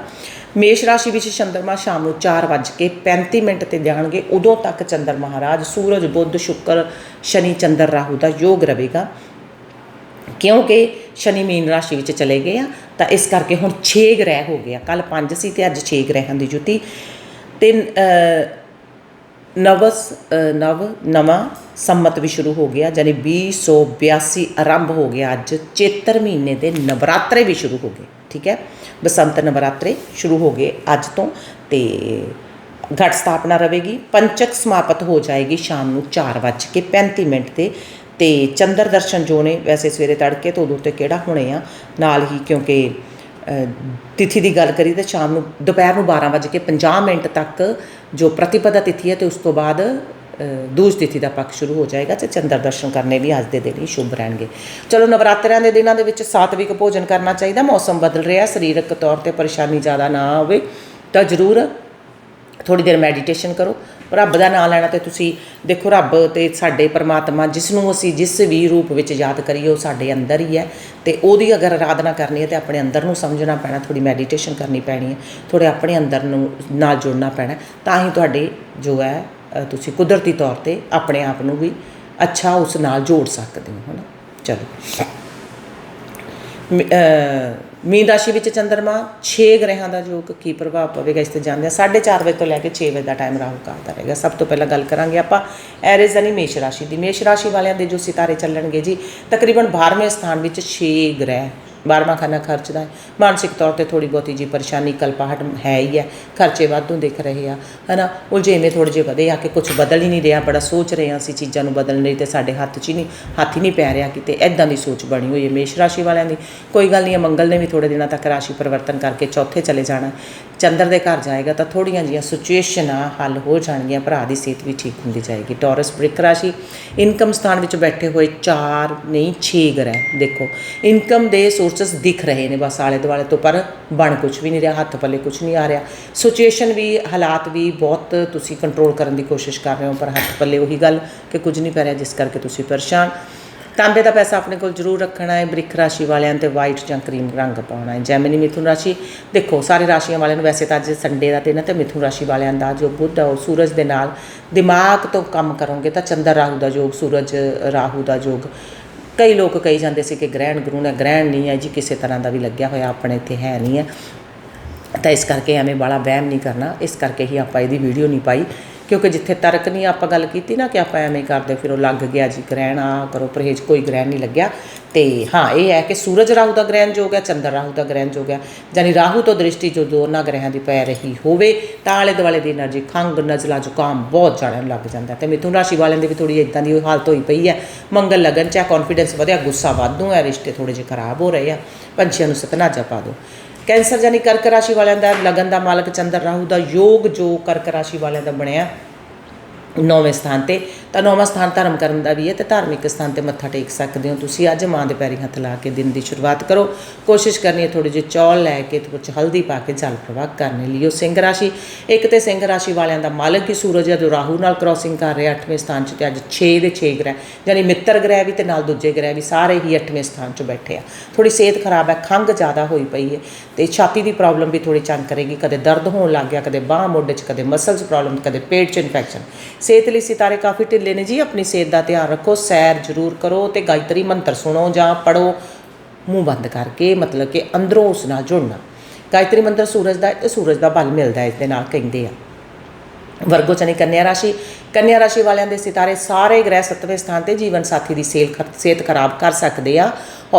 ਮੇਸ਼ ਰਾਸ਼ੀ ਵਿੱਚ ਚੰਦਰਮਾ ਸ਼ਾਮ ਨੂੰ 4:35 ਮਿੰਟ ਤੇ ਜਾਣਗੇ, ਉਦੋਂ ਤੱਕ ਚੰਦਰ ਮਹਾਰਾਜ, ਸੂਰਜ, ਬੁੱਧ, ਸ਼ੁੱਕਰ, ਸ਼ਨੀ, ਚੰਦਰ, ਰਾਹੂ ਦਾ ਯੋਗ ਰਹੇਗਾ। ਕਿਉਂਕਿ ਸ਼ਨੀ ਮੀਨ ਰਾਸ਼ੀ ਵਿੱਚ ਚਲੇ ਗਏ ਆ, ਤਾਂ ਇਸ ਕਰਕੇ ਹੁਣ 6 ਗ੍ਰਹਿ ਹੋ ਗਏ ਆ। ਕੱਲ 5 ਸੀ ਤੇ ਅੱਜ 6 ਗ੍ਰਹਿਾਂ ਦੀ ਜੁਤੀ। ਤੇ ਅ, ਨਵਸ ਨਵ ਨਵਾਂ ਸੰਮਤ ਵੀ ਸ਼ੁਰੂ ਹੋ ਗਿਆ ਯਾਨੀ 2082 ਆਰੰਭ ਹੋ ਗਿਆ ਅੱਜ ਚੇਤਰ ਮਹੀਨੇ ਦੇ ਨਵਰਾਤਰੇ ਵੀ ਸ਼ੁਰੂ ਹੋ ਗਏ ਠੀਕ ਹੈ? ਬਸੰਤ ਨਵਰਾਤਰੇ ਸ਼ੁਰੂ ਹੋ ਗਏ ਅੱਜ ਤੋਂ ਤੇ ਘਟ ਸਥਾਪਨਾ ਰਹੇਗੀ ਪੰਚਕ ਸਮਾਪਤ ਹੋ ਜਾਏਗੀ ਸ਼ਾਮ ਨੂੰ 4:35 ਮਿੰਟ ਤੇ ਤੇ ਚੰਦਰ ਦਰਸ਼ਨ ਜੋ ਨੇ ਵੈਸੇ ਸਵੇਰੇ ਤੜਕੇ ਤੋਂ ਉਦੋਂ ਤੇ ਕਿਹੜਾ ਹੋਣੇ ਆ ਨਾਲ ਹੀ ਕਿਉਂਕਿ ਤਿਥੀ ਦੀ ਗੱਲ ਕਰੀ ਤਾਂ ਸ਼ਾਮ ਨੂੰ, ਦੁਪਹਿਰ ਨੂੰ 12:50 ਮਿੰਟ ਤੱਕ ਜੋ ਪ੍ਰਤੀਪਦਾ ਤਿਥੀ ਹੈ ਤੇ ਉਸ ਤੋਂ ਬਾਅਦ ਦੂਜ ਤਿਥੀ ਦਾ ਪੱਖ ਸ਼ੁਰੂ ਹੋ ਜਾਏਗਾ ਤੇ ਚੰਦਰ ਦਰਸ਼ਨ ਕਰਨੇ ਵੀ ਅੱਜ ਦੇ ਦਿਨ ਹੀ ਸ਼ੁਭ ਰਹਿਣਗੇ। ਚਲੋ, ਨਵਰਾਤਰਿਆਂ ਦੇ ਦਿਨਾਂ ਦੇ ਵਿੱਚ ਸਾਤਵਿਕ ਭੋਜਨ ਕਰਨਾ ਚਾਹੀਦਾ, ਮੌਸਮ ਬਦਲ ਰਿਹਾ, ਸਰੀਰਕ ਤੌਰ ਤੇ ਪਰੇਸ਼ਾਨੀ ਜ਼ਿਆਦਾ ਨਾ ਹੋਵੇ ਤਾਂ ਜ਼ਰੂਰ ਥੋੜੀ ਦੇਰ ਮੈਡੀਟੇਸ਼ਨ ਕਰੋ। ਰੱਬ ਦਾ ਨਾਮ ਲੈਣਾ ਤੇ ਤੁਸੀਂ ਦੇਖੋ ਰੱਬ ਤੇ ਸਾਡੇ ਪਰਮਾਤਮਾ ਜਿਸ ਨੂੰ ਅਸੀਂ ਜਿਸ ਵੀ ਰੂਪ ਵਿੱਚ ਯਾਦ ਕਰੀਏ ਉਹ ਸਾਡੇ ਅੰਦਰ ਹੀ ਹੈ ਤੇ ਉਹਦੀ ਅਗਰ ਆਰਾਧਨਾ ਕਰਨੀ ਹੈ ਤੇ ਆਪਣੇ ਅੰਦਰ ਨੂੰ ਸਮਝਣਾ ਪੈਣਾ ਥੋੜੀ ਮੈਡੀਟੇਸ਼ਨ ਕਰਨੀ ਪੈਣੀ ਹੈ ਥੋੜੇ ਆਪਣੇ ਅੰਦਰ ਨੂੰ ਨਾਲ ਜੁੜਨਾ ਪੈਣਾ ਤਾਂ ਹੀ ਤੁਹਾਡੇ ਜੋ ਹੈ ਤੁਸੀਂ ਕੁਦਰਤੀ ਤੌਰ ਤੇ ਆਪਣੇ ਆਪ ਨੂੰ ਵੀ ਅੱਛਾ ਉਸ ਨਾਲ ਜੋੜ ਸਕਦੇ ਹੋ, ਹਨਾ? ਚਲੋ। ਮੀਨ ਰਾਸ਼ੀ ਵਿੱਚ ਚੰਦਰਮਾ 6 ਗ੍ਰਹਿਆਂ ਦਾ ਯੋਗ ਕੀ ਪ੍ਰਭਾਵ ਪਵੇਗਾ, ਇਸ ਤੇ ਜਾਣਦੇ ਹਾਂ। 4:30 ਵਜੇ ਤੋਂ ਲੈ ਕੇ 6 ਵਜੇ ਦਾ ਟਾਈਮ ਰਾਹੂ ਕਾਲ ਦਾ ਰਹੇਗਾ। ਸਭ ਤੋਂ ਪਹਿਲਾਂ ਗੱਲ ਕਰਾਂਗੇ ਆਪਾਂ ਐਰੀਜ਼ ਯਾਨੀ ਮੇਸ਼ ਰਾਸ਼ੀ ਦੀ। ਮੇਸ਼ ਰਾਸ਼ੀ ਵਾਲਿਆਂ ਦੇ ਜੋ ਸਿਤਾਰੇ ਚੱਲਣਗੇ ਜੀ, ਤਕਰੀਬਨ 12ਵੇਂ ਸਥਾਨ ਵਿੱਚ 6 ਗ੍ਰਹਿ 12ਵਾਂ ਖਾਨਾ ਖਰਚਦਾ ਹੈ। ਮਾਨਸਿਕ ਤੌਰ ਤੇ ਥੋੜੀ ਬਹੁਤੀ ਜੀ ਪਰੇਸ਼ਾਨੀ, ਕਲਪਾਹਟ ਹੈ ਹੀ ਹੈ। ਖਰਚੇ ਵਾਧੂ ਦਿਖ ਰਹੇ ਆ, ਹਨਾ? ਉਲਝੇਵੇਂ ਥੋੜੇ ਜਿਹੇ ਵਧੇ ਆ ਕਿ ਕੁਝ ਬਦਲ ਹੀ ਨਹੀਂ ਰਿਹਾ। ਬੜਾ ਸੋਚ ਰਹੇ ਆ ਅਸੀਂ ਚੀਜ਼ਾਂ ਨੂੰ ਬਦਲਣ ਲਈ ਤੇ ਸਾਡੇ ਹੱਥ 'ਚ ਹੀ ਨਹੀਂ, ਹੱਥ ਹੀ ਨਹੀਂ ਪੈ ਰਿਹਾ ਕਿਤੇ। ਐਦਾਂ ਦੀ ਸੋਚ ਬਣੀ ਹੋਈ ਹੈ ਮੇਸ਼ ਰਾਸ਼ੀ ਵਾਲਿਆਂ ਦੀ। ਕੋਈ ਗੱਲ ਨਹੀਂ ਹੈ ਮੰਗਲ ਨੇ ਵੀ ਥੋੜੇ ਦਿਨਾਂ ਤੱਕ ਰਾਸ਼ੀ ਪਰਿਵਰਤਨ ਕਰਕੇ ਚੌਥੇ ਚਲੇ ਜਾਣਾ। ਚੰਦਰ ਦੇ ਘਰ ਜਾਏਗਾ ਤਾਂ ਥੋੜੀਆਂ ਜੀਆਂ ਸਿਚੁਏਸ਼ਨਾਂ ਹੱਲ ਹੋ ਜਾਣਗੀਆਂ। ਭਰਾ ਦੀ ਸਿਹਤ ਵੀ ਠੀਕ ਹੁੰਦੀ ਜਾਏਗੀ। ਟੌਰਸ ਬ੍ਰਿਕ ਰਾਸ਼ੀ, ਇਨਕਮ ਸਥਾਨ ਵਿੱਚ ਬੈਠੇ ਹੋਏ 4 ਨਹੀਂ 6 ਗ੍ਰਹਿ, ਦੇਖੋ। ਇਨਕਮ ਦੇ ਸੋਰਸ ਸੋਰਸਸ ਦਿਖ ਰਹੇ ਨੇ ਬਸ ਆਲੇ ਦੁਆਲੇ ਤੋਂ, ਪਰ ਬਣ ਕੁਝ ਵੀ ਨਹੀਂ ਰਿਹਾ, ਹੱਥ ਪੱਲੇ ਕੁਝ ਨਹੀਂ ਆ ਰਿਹਾ। ਸਿਚੁਏਸ਼ਨ ਵੀ, ਹਾਲਾਤ ਵੀ ਬਹੁਤ ਤੁਸੀਂ ਕੰਟਰੋਲ ਕਰਨ ਦੀ ਕੋਸ਼ਿਸ਼ ਕਰ ਰਹੇ ਹੋ, ਪਰ ਹੱਥ ਪੱਲੇ ਉਹੀ ਗੱਲ ਕਿ ਕੁਝ ਨਹੀਂ ਪੈ ਰਿਹਾ ਜਿਸ ਕਰਕੇ ਤੁਸੀਂ ਪਰੇਸ਼ਾਨ। ਤਾਂਬੇ ਦਾ ਪੈਸਾ ਆਪਣੇ ਕੋਲ ਜ਼ਰੂਰ ਰੱਖਣਾ ਹੈ, ਬ੍ਰਿਖ ਰਾਸ਼ੀ ਵਾਲਿਆਂ ਤੇ ਵਾਈਟ ਜਾਂ ਕਰੀਮ ਰੰਗ ਪਾਉਣਾ ਹੈ। ਜੈਮਿਨੀ ਮਿਥੁਨ ਰਾਸ਼ੀ, ਦੇਖੋ, ਸਾਰੇ ਰਾਸ਼ੀਆਂ ਵਾਲਿਆਂ ਨੂੰ ਵੈਸੇ ਤਾਂ ਅੱਜ ਸੰਡੇ ਦਾ ਦਿਨ ਹੈ ਤੇ ਮਿਥੁਨ ਰਾਸ਼ੀ ਵਾਲਿਆਂ ਦਾ ਜੋ ਬੁੱਧ ਹੈ, ਉਹ ਸੂਰਜ ਦੇ ਨਾਲ ਦਿਮਾਗ ਤੋਂ ਕੰਮ ਕਰੋਗੇ ਤਾਂ ਚੰਦਰ ਰਾਹੂ ਦਾ ਯੋਗ, ਸੂਰਜ ਰਾਹੂ ਦਾ ਯੋਗ। ਕਈ ਲੋਕ ਕਹੀ ਜਾਂਦੇ ਸੀ ਕਿ ਗ੍ਰਹਿਣ ਗਰੂਣ ਹੈ ਗ੍ਰਹਿਣ ਨਹੀਂ ਹੈ ਜੀ, ਕਿਸੇ ਤਰ੍ਹਾਂ ਦਾ ਵੀ ਲੱਗਿਆ ਹੋਇਆ, ਆਪਣੇ ਇੱਥੇ ਹੈ ਨਹੀਂ ਹੈ। ਤਾਂ ਇਸ ਕਰਕੇ ਐਵੇਂ ਬਾਲਾ ਵਹਿਮ ਨਹੀਂ ਕਰਨਾ, ਇਸ ਕਰਕੇ ਹੀ ਆਪਾਂ ਇਹਦੀ ਵੀਡੀਓ ਨਹੀਂ ਪਾਈ। ਕਿਉਂਕਿ ਜਿੱਥੇ ਤਰਕ ਨਹੀਂ ਆਪਾਂ ਗੱਲ ਕੀਤੀ ਨਾ ਕਿ ਆਪਾਂ ਐਵੇਂ ਹੀ ਕਰਦੇ, ਫਿਰ ਉਹ ਲੱਗ ਗਿਆ ਜੀ ਗ੍ਰਹਿਣ ਆ ਕਰੋ ਪਰਹੇਜ, ਕੋਈ ਗ੍ਰਹਿਣ ਨਹੀਂ ਲੱਗਿਆ। ਤੇ ਹਾਂ, ਇਹ ਹੈ ਕਿ ਸੂਰਜ ਰਾਹੂ ਦਾ ਗ੍ਰਹਿਣ ਜੋ ਗਿਆ ਚੰਦਰ ਰਾਹੂ ਦਾ ਗ੍ਰਹਿਣ ਜੋ ਗਿਆ ਯਾਨੀ ਰਾਹੂ ਤੋਂ ਦ੍ਰਿਸ਼ਟੀ ਜੋ ਦੋਨਾਂ ਗ੍ਰਹਿਆਂ ਦੀ ਪੈ ਰਹੀ ਹੋਵੇ, ਤਾਂ ਆਲੇ ਦੁਆਲੇ ਦੀ એનર્ਜੀ ਖੰਗ ਨਜ਼ਲਾ, ਜ਼ੁਕਾਮ ਬਹੁਤ ਜ਼ਿਆਦਾ ਲੱਗ ਜਾਂਦਾ ਤੇ ਮਿਥੁਨ ਰਾਸ਼ੀ ਵਾਲਿਆਂ ਦੇ ਵੀ ਥੋੜੀ ਇਦਾਂ ਦੀ ਹਾਲਤ ਹੋਈ ਪਈ ਹੈ। ਮੰਗਲ ਲਗਨ ਚਾ ਕੌਨਫੀਡੈਂਸ ਵਧਿਆ, ਗੁੱਸਾ ਵਾਧੂ ਹੈ, ਰਿਸ਼ਤੇ ਥੋੜੇ ਜਿਹਾ ਖਰਾਬ ਹੋ ਰਹੇ ਆ। ਪੰਛੀਆਂ ਨੂੰ ਸਤਨਾਜਾ ਪਾ ਦਿਓ। ਕੈਂਸਰ ਜਾਨੀ ਕਰਕ ਰਾਸ਼ੀ ਵਾਲਿਆਂ ਦਾ ਲਗਨ ਦਾ ਮਾਲਕ ਚੰਦਰ ਰਾਹੂ ਦਾ ਯੋਗ ਜੋ ਕਰਕ ਰਾਸ਼ੀ ਵਾਲਿਆਂ ਦਾ ਬਣਿਆ। ਨੌਵੇਂ ਸਥਾਨ ਤੇ, ਤਾਂ ਨੌਵਾਂ ਸਥਾਨ ਧਰਮ ਕਰਨ ਦਾ ਵੀ ਹੈ ਤੇ ਧਾਰਮਿਕ ਸਥਾਨ ਤੇ ਮੱਥਾ ਟੇਕ ਸਕਦੇ ਹੋ ਤੁਸੀਂ। ਅੱਜ ਮਾਂ ਦੇ ਪੈਰੀ ਹੱਥ ਲਾ ਕੇ ਦਿਨ ਦੀ ਸ਼ੁਰੂਆਤ ਕਰੋ। ਕੋਸ਼ਿਸ਼ ਕਰਨੀ ਹੈ ਥੋੜੇ ਜਿਹੇ ਚੌਲ ਲੈ ਕੇ ਤੇ ਕੁਝ ਹਲਦੀ ਪਾ ਕੇ ਜਲ ਪ੍ਰਵਾਹ ਕਰਨੇ ਲਿਓ ਸਿੰਘ ਰਾਸ਼ੀ, ਇੱਕ ਤੇ ਸਿੰਘ ਰਾਸ਼ੀ ਵਾਲਿਆਂ ਦਾ ਮਾਲਕ ਹੀ ਸੂਰਜ ਹੈ, ਜੋ ਰਾਹੂ ਨਾਲ ਕ੍ਰਾਸਿੰਗ ਕਰ ਰਿਹਾ 8ਵੇਂ ਸਥਾਨ 'ਚ ਤੇ ਅੱਜ 6 ਦੇ 6 ਗ੍ਰਹਿ, ਯਾਨੀ ਮਿੱਤਰ ਗ੍ਰਹਿ ਵੀ ਤੇ ਨਾਲ ਦੂਜੇ ਗ੍ਰਹਿ ਵੀ ਸਾਰੇ ਹੀ 8ਵੇਂ ਸਥਾਨ 'ਚ ਬੈਠੇ ਆ। ਥੋੜੀ ਸਿਹਤ ਖਰਾਬ ਹੈ ਖੰਗ ਜ਼ਿਆਦਾ ਹੋਈ ਪਈ ਹੈ ਤੇ ਛਾਤੀ ਦੀ ਪ੍ਰੋਬਲਮ ਵੀ ਥੋੜੀ ਚੰਗ ਕਰੇਗੀ। ਕਦੇ ਦਰਦ ਹੋਣ ਲੱਗ ਗਿਆ, ਕਦੇ ਬਾਹ, ਮੋਢੇ 'ਚ, ਕਦੇ ਮਸਲਸ ਪ੍ਰੋਬਲਮ ਕਦੇ ਪੇਟ 'ਚ ਇਨਫੈਕਸ਼ਨ ਸਿਹਤ ਲਈ ਸਿਤਾਰੇ ਕਾਫੀ ਢਿੱਲੇ ਨੇ ਜੀ, ਆਪਣੀ ਸਿਹਤ ਦਾ ਧਿਆਨ ਰੱਖੋ, ਸੈਰ ਜ਼ਰੂਰ ਕਰੋ ਤੇ ਗਾਇਤਰੀ ਮੰਤਰ ਸੁਣੋ ਜਾਂ ਪੜੋ ਮੂੰਹ ਬੰਦ ਕਰਕੇ, ਮਤਲਬ ਕਿ ਅੰਦਰੋਂ ਉਸ ਨਾਲ ਜੁੜਨਾ। ਗਾਇਤਰੀ ਮੰਤਰ ਸੂਰਜ ਦਾ ਹੈ ਤੇ ਸੂਰਜ ਦਾ ਬਲ ਮਿਲਦਾ ਇਸ ਦੇ ਨਾਲ ਕਹਿੰਦੇ ਆ। ਵਰਗੋ ਚਨੀ ਕੰਨਿਆ ਰਾਸ਼ੀ। ਕੰਨਿਆ ਰਾਸ਼ੀ ਵਾਲਿਆਂ ਦੇ ਸਿਤਾਰੇ ਸਾਰੇ ਗ੍ਰਹਿ ਸੱਤਵੇਂ ਸਥਾਨ ਤੇ ਜੀਵਨ ਸਾਥੀ ਦੀ ਸੇਲ ਸਿਹਤ ਖਰਾਬ ਕਰ ਸਕਦੇ ਆ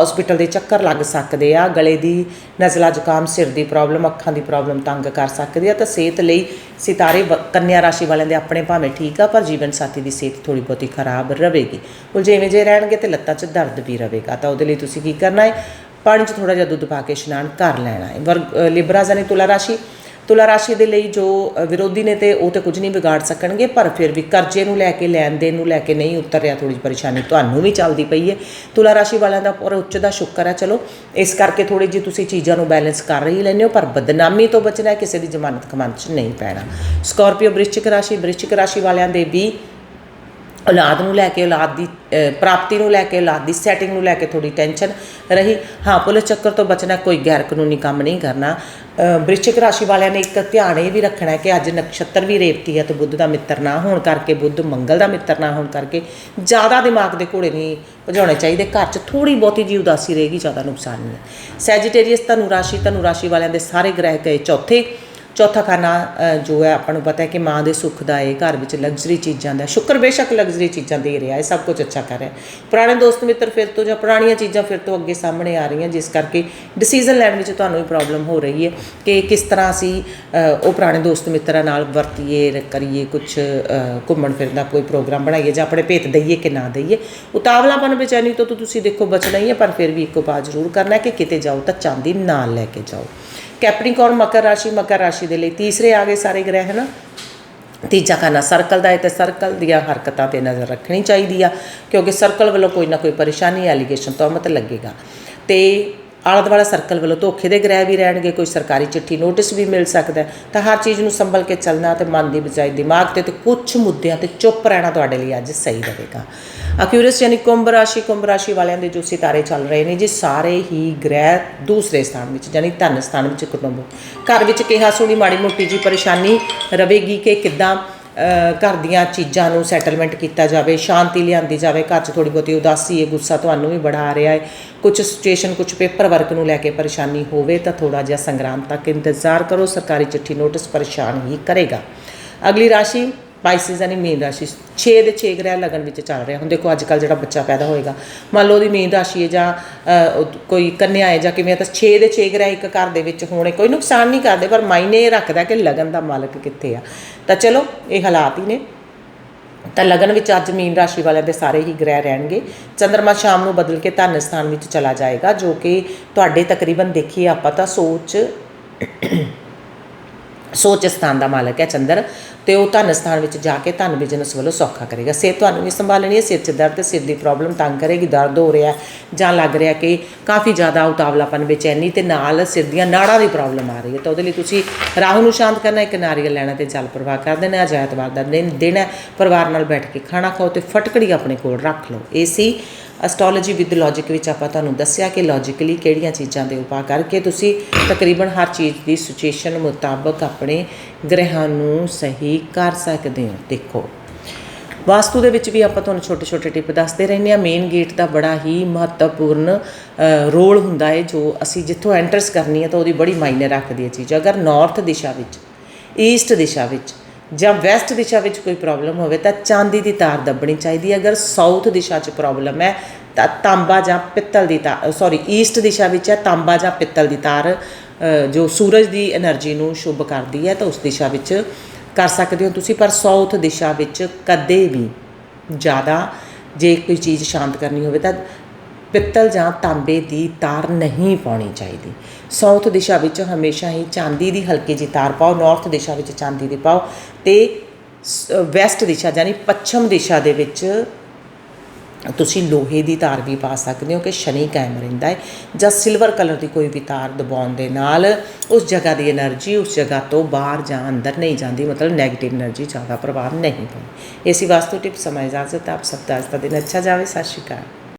ਹਸਪੀਟਲ ਦੇ ਚੱਕਰ ਲੱਗ ਸਕਦੇ ਆ, ਗਲੇ ਦੀ ਨਜ਼ਲਾ ਜ਼ੁਕਾਮ, ਸਿਰ ਦੀ ਪ੍ਰੋਬਲਮ ਅੱਖਾਂ ਦੀ ਪ੍ਰੋਬਲਮ ਤੰਗ ਕਰ ਸਕਦੀ ਆ, ਤਾਂ ਸਿਹਤ ਲਈ ਸਿਤਾਰੇ ਵ- ਕੰਨਿਆ ਰਾਸ਼ੀ ਵਾਲਿਆਂ ਦੇ ਆਪਣੇ ਭਾਵੇਂ ਠੀਕ ਆ, ਪਰ ਜੀਵਨ ਸਾਥੀ ਦੀ ਸਿਹਤ ਥੋੜੀ ਬਹੁਤੀ ਖਰਾਬ ਰਹੇਗੀ। ਉਲਝੇਵੇਂ ਜੇ ਰਹਿਣਗੇ ਤੇ ਲੱਤਾਂ 'ਚ ਦਰਦ ਵੀ ਰਹੇਗਾ, ਤਾਂ ਉਹਦੇ ਲਈ ਤੁਸੀਂ ਕੀ ਕਰਨਾ ਹੈ? ਪਾਣੀ 'ਚ ਥੋੜਾ ਜਿਹਾ ਦੁੱਧ ਪਾ ਕੇ ਇਸ਼ਨਾਨ ਕਰ ਲੈਣਾ ਹੈ। ਵਰਗ ਲਿਬਰਾ ਜਾਨੀ ਤੁਲਾ ਰਾਸ਼ੀ। ਤੁਲਾ ਰਾਸ਼ੀ ਦੇ ਲਈ ਜੋ ਵਿਰੋਧੀ ਨੇ ਤੇ ਉਹ ਤੇ ਕੁਝ ਨਹੀਂ ਵਿਗਾੜ ਸਕਣਗੇ, ਪਰ ਫਿਰ ਵੀ ਕਰਜ਼ੇ ਨੂੰ ਲੈ ਕੇ, ਲੈਣ ਦੇਣ ਨੂੰ ਲੈ ਕੇ ਨਹੀਂ ਉਤਰ ਰਿਹਾ ਥੋੜੀ ਪਰੇਸ਼ਾਨੀ ਤੁਹਾਨੂੰ ਵੀ ਚੱਲਦੀ ਪਈ ਹੈ। ਤੁਲਾ ਰਾਸ਼ੀ ਵਾਲਿਆਂ ਦਾ ਪੂਰਾ ਉੱਚ ਦਾ ਸ਼ੁਕਰ ਹੈ। ਚਲੋ, ਇਸ ਕਰਕੇ ਥੋੜੀ ਜਿਹੀ ਤੁਸੀਂ ਚੀਜ਼ਾਂ ਨੂੰ ਬੈਲੈਂਸ ਕਰ ਰਹੀ ਲੈਂਦੇ ਹੋ, ਪਰ ਬਦਨਾਮੀ ਤੋਂ ਬਚਣਾ ਕਿਸੇ ਦੀ ਜ਼ਮਾਨਤ ਖਮਾਨ 'ਚ ਨਹੀਂ ਪੈਣਾ। ਸਕਾਰਪੀਓ ਬ੍ਰਿਸ਼ਚਿਕ ਰਾਸ਼ੀ ਬ੍ਰਿਸ਼ਚਿਕ ਰਾਸ਼ੀ ਵਾਲਿਆਂ ਦੇ ਵੀ ਔਲਾਦ ਨੂੰ ਲੈ ਕੇ ਔਲਾਦ ਦੀ ਪ੍ਰਾਪਤੀ ਨੂੰ ਲੈ ਕੇ ਔਲਾਦ ਦੀ ਸੈਟਿੰਗ ਨੂੰ ਲੈ ਕੇ ਥੋੜੀ ਟੈਨਸ਼ਨ ਰਹੀ। ਹਾਂ ਪੁਲਿਸ ਚੱਕਰ ਤੋਂ ਬਚਣਾ ਕੋਈ ਗੈਰ ਕਾਨੂੰਨੀ ਕੰਮ ਨਹੀਂ ਕਰਨਾ। ਅ, ਬ੍ਰਿਸ਼ਚਿਕ ਰਾਸ਼ੀ ਵਾਲਿਆਂ ਨੇ ਇੱਕ ਧਿਆਨ ਇਹ ਵੀ ਰੱਖਣਾ ਹੈ ਕਿ ਅੱਜ ਨਕਸ਼ਤਰ ਵੀ ਰੇਵਤੀ ਹੈ ਤੇ ਬੁੱਧ ਦਾ ਮਿੱਤਰ ਨਾ ਹੋਣ ਕਰਕੇ ਬੁੱਧ ਮੰਗਲ ਦਾ ਮਿੱਤਰ ਨਾ ਹੋਣ ਕਰਕੇ ਜ਼ਿਆਦਾ ਦਿਮਾਗ ਦੇ ਘੋੜੇ ਨਹੀਂ ਭਜਾਉਣੇ ਚਾਹੀਦੇ। ਘਰ 'ਚ ਥੋੜੀ ਬਹੁਤੀ ਜੀ ਉਦਾਸੀ ਰਹੇਗੀ ਜ਼ਿਆਦਾ ਨੁਕਸਾਨ ਨਹੀਂ ਹੈ। ਸੈਜੀਟੇਰੀਅਸ ਧਨੂ ਰਾਸ਼ੀ ਧਨੂ ਰਾਸ਼ੀ ਵਾਲਿਆਂ ਦੇ ਸਾਰੇ ਗ੍ਰਹਿ ਗਏ ਚੌਥੇ। ਚੌਥਾ ਖਾਨਾ ਜੋ ਹੈ ਆਪਾਂ ਨੂੰ ਪਤਾ ਹੈ ਕਿ ਮਾਂ ਦੇ ਸੁੱਖ ਦਾ ਹੈ ਘਰ ਵਿੱਚ ਲਗਜ਼ਰੀ ਚੀਜ਼ਾਂ ਦਾ ਹੈ। ਸ਼ੁਕਰ ਬੇਸ਼ੱਕ ਲਗਜ਼ਰੀ ਚੀਜ਼ਾਂ ਦੇ ਰਿਹਾ ਹੈ, ਸਭ ਕੁਝ ਅੱਛਾ ਕਰ ਰਿਹਾ ਪੁਰਾਣੇ ਦੋਸਤ ਮਿੱਤਰ ਫਿਰ ਤੋਂ ਜਾਂ ਪੁਰਾਣੀਆਂ ਚੀਜ਼ਾਂ ਫਿਰ ਤੋਂ ਅੱਗੇ ਸਾਹਮਣੇ ਆ ਰਹੀਆਂ, ਜਿਸ ਕਰਕੇ ਡਿਸੀਜਨ ਲੈਣ ਵਿੱਚ ਤੁਹਾਨੂੰ ਵੀ ਪ੍ਰੋਬਲਮ ਹੋ ਰਹੀ ਹੈ ਕਿ ਕਿਸ ਤਰ੍ਹਾਂ ਅਸੀਂ ਉਹ ਪੁਰਾਣੇ ਦੋਸਤ ਮਿੱਤਰਾਂ ਨਾਲ ਵਰਤੀਏ, ਕਰੀਏ ਕੁਝ ਘੁੰਮਣ ਫਿਰਨ ਦਾ ਕੋਈ ਪ੍ਰੋਗਰਾਮ ਬਣਾਈਏ ਜਾਂ ਆਪਣੇ ਭੇਤ ਦਈਏ ਕਿ ਨਾ ਦਈਏ ਉਤਾਵਲਾਪਨ ਬੇਚੈਨੀ ਤੋਂ ਤਾਂ ਤੁਸੀਂ ਦੇਖੋ ਬਚਣਾ ਹੀ ਹੈ, ਪਰ ਫਿਰ ਵੀ ਇੱਕੋ ਬਾਤ ਜ਼ਰੂਰ ਕਰਨਾ ਕਿ ਕਿਤੇ ਜਾਓ ਤਾਂ ਚਾਂਦੀ ਨਾਲ ਲੈ ਕੇ ਜਾਓ ਕੈਪਰੀਕੌਰਨ ਮਕਰ ਰਾਸ਼ੀ ਮਕਰ ਰਾਸ਼ੀ ਦੇ ਲਈ ਤੀਸਰੇ ਆ ਗਏ ਸਾਰੇ ਗ੍ਰਹਿ ਹੈ ਨਾ ਤੀਜਾ ਖਾਨਾ ਸਰਕਲ ਦਾ ਹੈ ਤੇ ਸਰਕਲ ਦੀਆਂ ਹਰਕਤਾਂ ਤੇ ਨਜ਼ਰ ਰੱਖਣੀ ਚਾਹੀਦੀ ਆ, ਕਿਉਂਕਿ ਸਰਕਲ ਵੱਲੋਂ ਕੋਈ ਨਾ ਕੋਈ ਪਰੇਸ਼ਾਨੀ ਐਲੀਗੇਸ਼ਨ ਤੋਂ ਮਤ ਲੱਗੇਗਾ। ਤੇ ਆਲਾ ਦੁਆਲਾ ਸਰਕਲ ਵੱਲੋਂ ਧੋਖੇ ਦੇ ਗ੍ਰਹਿ ਵੀ ਰਹਿਣਗੇ, ਕੋਈ ਸਰਕਾਰੀ ਚਿੱਠੀ ਨੋਟਿਸ ਵੀ ਮਿਲ ਸਕਦਾ ਤਾਂ ਹਰ ਚੀਜ਼ ਨੂੰ ਸੰਭਲ ਕੇ ਚੱਲਣਾ ਤੇ ਮਨ ਦੀ ਬਜਾਏ ਦਿਮਾਗ ਤੇ ਤੇ ਕੁਝ ਮੁੱਦਿਆਂ ਤੇ ਚੁੱਪ ਰਹਿਣਾ ਤੁਹਾਡੇ ਲਈ ਅੱਜ ਸਹੀ ਰਹੇਗਾ। ਅਕਿਊਰਸ ਯਾਨੀ ਕੁੰਭ ਰਾਸ਼ੀ ਕੁੰਭ ਰਾਸ਼ੀ ਵਾਲਿਆਂ ਦੇ ਜੋ ਸਿਤਾਰੇ ਚੱਲ ਰਹੇ ਨੇ ਜੀ, ਸਾਰੇ ਹੀ ਗ੍ਰਹਿ ਦੂਸਰੇ ਸਥਾਨ ਵਿੱਚ ਯਾਨੀ ਧਨ ਸਥਾਨ ਵਿੱਚ ਕੁਟੁੰਬ। ਘਰ ਵਿੱਚ ਕਿਹਾ, ਸੁਣੀ ਮਾੜੀ ਮੋਟੀ ਜੀ ਪਰੇਸ਼ਾਨੀ, ਰਵੇਗੀ ਕਿ ਕਿੱਦਾਂ ਘਰ ਦੀਆਂ ਚੀਜ਼ਾਂ ਨੂੰ ਸੈਟਲਮੈਂਟ ਕੀਤਾ ਜਾਵੇ, ਸ਼ਾਂਤੀ ਲਿਆਂਦੀ ਜਾਵੇ, ਘਰ 'ਚ ਥੋੜੀ ਬਹੁਤੀ ਉਦਾਸੀ ਹੈ, ਗੁੱਸਾ ਤੁਹਾਨੂੰ ਵੀ ਬੜਾ ਆ ਰਿਹਾ ਹੈ। ਕੁਝ ਸਿਚੁਏਸ਼ਨ ਕੁਝ ਪੇਪਰ ਵਰਕ ਨੂੰ ਲੈ ਕੇ ਪਰੇਸ਼ਾਨੀ ਹੋਵੇ ਤਾਂ ਥੋੜਾ ਜਿਹਾ ਸੰਗਰਾਮ ਤੱਕ ਇੰਤਜ਼ਾਰ ਕਰੋ, ਸਰਕਾਰੀ ਚਿੱਠੀ ਨੋਟਿਸ ਪਰੇਸ਼ਾਨ ਹੀ ਕਰੇਗਾ। ਅਗਲੀ ਰਾਸ਼ੀ ਪਾਈਸਿਸ ਯਾਨੀ ਮੀਨ ਰਾਸ਼ੀ 6 ਦੇ 6 ਗ੍ਰਹਿ ਲਗਨ ਵਿੱਚ ਚੱਲ ਰਿਹਾ ਹੁਣ ਦੇਖੋ ਅੱਜ ਕੱਲ ਜਿਹੜਾ ਬੱਚਾ ਪੈਦਾ ਹੋਏਗਾ ਮੰਨ ਲਓ ਉਹਦੀ ਮੀਨ ਰਾਸ਼ੀ ਹੈ ਜਾਂ ਕੋਈ ਕੰਨਿਆ ਹੈ ਜਾਂ ਕਿਵੇਂ ਤਾਂ 6 ਦੇ 6 ਗ੍ਰਹਿ ਇੱਕ ਘਰ ਦੇ ਵਿੱਚ ਹੋਣੇ ਕੋਈ ਨੁਕਸਾਨ ਨਹੀਂ ਕਰਦੇ ਪਰ ਮਾਇਨੇ ਇਹ ਰੱਖਦਾ ਕਿ ਲਗਨ ਦਾ ਮਾਲਕ ਕਿੱਥੇ ਆ ਤਾਂ ਚਲੋ ਇਹ ਹਾਲਾਤ ਹੀ ਨੇ ਤਾਂ ਲਗਨ ਵਿੱਚ ਅੱਜ ਮੀਨ ਰਾਸ਼ੀ ਵਾਲਿਆਂ ਦੇ ਸਾਰੇ ਹੀ ਗ੍ਰਹਿ ਰਹਿਣਗੇ ਚੰ드ਰਮਾ ਸ਼ਾਮ ਨੂੰ ਬਦਲ ਕੇ ਧਨ ਸਥਾਨ ਵਿੱਚ ਚਲਾ ਜਾਏਗਾ ਜੋ ਕਿ ਤੁਹਾਡੇ ਤਕਰੀਬਨ ਦੇਖੀਏ ਆਪਾਂ ਤਾਂ ਸੋਚ ਸੋਚ ਸਥਾਨ ਦਾ ਮਾਲਕ ਹੈ ਚੰਦਰ ਤੇ ਉਹ ਧਨ ਸਥਾਨ ਵਿੱਚ ਜਾ ਕੇ ਧਨ ਬਿਜ਼ਨਸ ਵੱਲੋਂ ਸੌਖਾ ਕਰੇਗਾ। ਸਿਹਤ ਤੁਹਾਨੂੰ ਵੀ ਸੰਭਾਲਣੀ ਹੈ ਸਿਰ 'ਚ ਦਰਦ ਤੇ ਸਿਰ ਦੀ ਪ੍ਰੋਬਲਮ ਤੰਗ ਕਰੇਗੀ, ਦਰਦ ਹੋ ਰਿਹਾ ਜਾਂ ਲੱਗ ਰਿਹਾ ਕਿ ਕਾਫੀ ਜ਼ਿਆਦਾ ਉਤਾਵਲਾਪਨ ਬੇਚੈਨੀ ਤੇ ਨਾਲ ਸਿਰ ਦੀਆਂ ਨਾੜਾਂ ਦੀ ਪ੍ਰੋਬਲਮ ਆ ਰਹੀ ਹੈ। ਤਾਂ ਉਹਦੇ ਲਈ ਤੁਸੀਂ ਰਾਹੂ ਨੂੰ ਸ਼ਾਂਤ ਕਰਨਾ, ਇੱਕ ਨਾਰੀਅਲ ਲੈਣਾ ਤੇ ਜਲ ਪ੍ਰਵਾਹ ਕਰ ਦੇਣਾ ਅਜਾਇਤਵਾਰ ਦਾ ਦਿਨ ਦਿਨ ਹੈ। ਪਰਿਵਾਰ ਨਾਲ ਬੈਠ ਕੇ ਖਾਣਾ ਖਾਓ ਤੇ ਫਟਕੜੀ ਆਪਣੇ ਕੋਲ ਰੱਖ ਲਓ। ਇਹ ਸੀ ਐਸਟ੍ਰੋਲੋਜੀ ਵਿਦ ਲੌਜੀਕ ਵਿੱਚ ਆਪਾਂ ਤੁਹਾਨੂੰ ਦੱਸਿਆ ਕਿ ਲੌਜੀਕਲੀ ਕਿਹੜੀਆਂ ਚੀਜ਼ਾਂ ਦੇ ਉਪਾਅ ਕਰਕੇ ਤੁਸੀਂ ਤਕਰੀਬਨ ਹਰ ਚੀਜ਼ ਦੀ ਸਿਚੁਏਸ਼ਨ ਮੁਤਾਬਕ ਆਪਣੇ ਗ੍ਰਹਿਾਂ ਨੂੰ ਸਹੀ ਕਰ ਸਕਦੇ ਹੋ। ਦੇਖੋ, ਵਾਸਤੂ ਦੇ ਵਿੱਚ ਵੀ ਆਪਾਂ ਤੁਹਾਨੂੰ ਛੋਟੇ ਛੋਟੇ ਟਿਪ ਦੱਸਦੇ ਰਹਿੰਦੇ ਆ ਮੇਨ ਗੇਟ ਦਾ ਬੜਾ ਹੀ ਮਹੱਤਵਪੂਰਨ ਰੋਲ ਹੁੰਦਾ ਹੈ ਜੋ ਅਸੀਂ ਜਿੱਥੋਂ ਐਂਟਰਸ ਕਰਨੀ ਹੈ ਤਾਂ ਉਹਦੀ ਬੜੀ ਮਾਇਨੇ ਰੱਖਦੀ ਹੈ ਚੀਜ਼। ਅਗਰ ਨਾਰਥ ਦਿਸ਼ਾ ਵਿੱਚ ਈਸਟ ਦਿਸ਼ਾ ਵਿੱਚ ਜਾਂ ਵੈਸਟ ਦਿਸ਼ਾ ਵਿੱਚ ਕੋਈ ਪ੍ਰੋਬਲਮ ਹੋਵੇ ਤਾਂ ਚਾਂਦੀ ਦੀ ਤਾਰ ਦੱਬਣੀ ਚਾਹੀਦੀ ਹੈ। ਅਗਰ ਸਾਊਥ ਦਿਸ਼ਾ 'ਚ ਪ੍ਰੋਬਲਮ ਹੈ ਤਾਂ ਤਾਂਬਾ ਜਾਂ ਪਿੱਤਲ ਦੀ ਤਾਰ ਸੌਰੀ ਈਸਟ ਦਿਸ਼ਾ ਵਿੱਚ ਹੈ, ਤਾਂਬਾ ਜਾਂ ਪਿੱਤਲ ਦੀ ਤਾਰ ਜੋ ਸੂਰਜ ਦੀ એનર્ਜੀ ਨੂੰ ਸ਼ੁਭ ਕਰਦੀ ਹੈ ਤਾਂ ਉਸ ਦਿਸ਼ਾ ਵਿੱਚ ਕਰ ਸਕਦੇ ਹੋ ਤੁਸੀਂ। ਪਰ ਸਾਊਥ ਦਿਸ਼ਾ ਵਿੱਚ ਕਦੇ ਵੀ ਜ਼ਿਆਦਾ ਜੇ ਕੋਈ ਚੀਜ਼ ਸ਼ਾਂਤ ਕਰਨੀ ਹੋਵੇ ਤਾਂ ਪਿੱਤਲ ਜਾਂ ਤਾਂਬੇ ਦੀ ਤਾਰ ਨਹੀਂ ਪਾਉਣੀ ਚਾਹੀਦੀ। ਸਾਊਥ ਦਿਸ਼ਾ ਵਿੱਚ ਹਮੇਸ਼ਾ ਹੀ ਚਾਂਦੀ ਦੀ ਹਲਕੀ ਜੀ ਤਾਰ ਪਾਓ ਨਾਰਥ ਦਿਸ਼ਾ ਵਿੱਚ ਚਾਂਦੀ ਦੀ ਪਾਓ ਤੇ ਵੈਸਟ ਦਿਸ਼ਾ ਯਾਨੀ ਪੱਛਮ ਦਿਸ਼ਾ ਦੇ ਵਿੱਚ ਤੁਸੀਂ ਲੋਹੇ ਦੀ ਤਾਰ ਵੀ ਪਾ ਸਕਦੇ ਹੋ ਕਿ ਸ਼ਨੀ ਕਾਇਮ ਰਹਿੰਦਾ ਹੈ ਜਾਂ ਸਿਲਵਰ ਕਲਰ ਦੀ ਕੋਈ ਵੀ ਤਾਰ ਦਬਾਉਣ ਦੇ ਨਾਲ ਉਸ ਜਗ੍ਹਾ ਦੀ એનર્ਜੀ ਉਸ ਜਗ੍ਹਾ ਤੋਂ ਬਾਹਰ ਜਾਂ ਅੰਦਰ ਨਹੀਂ ਜਾਂਦੀ, ਮਤਲਬ 네ਗੇਟਿਵ એનર્ਜੀ ਜ਼ਿਆਦਾ ਪ੍ਰਭਾਵ ਨਹੀਂ ਪਾਉਂਦੀ। ਇਸੇ ਵਾਸਤੂ ਟਿਪ ਸਮਝ ਜਾ ਸਕਦਾ ਆਪ ਸਭ ਦਾ ਅੱਜ ਦਾ ਦਿਨ ਅੱਛਾ ਜਾਵੇ। ਸਤਿ ਸ਼੍ਰੀ ਅਕਾਲ।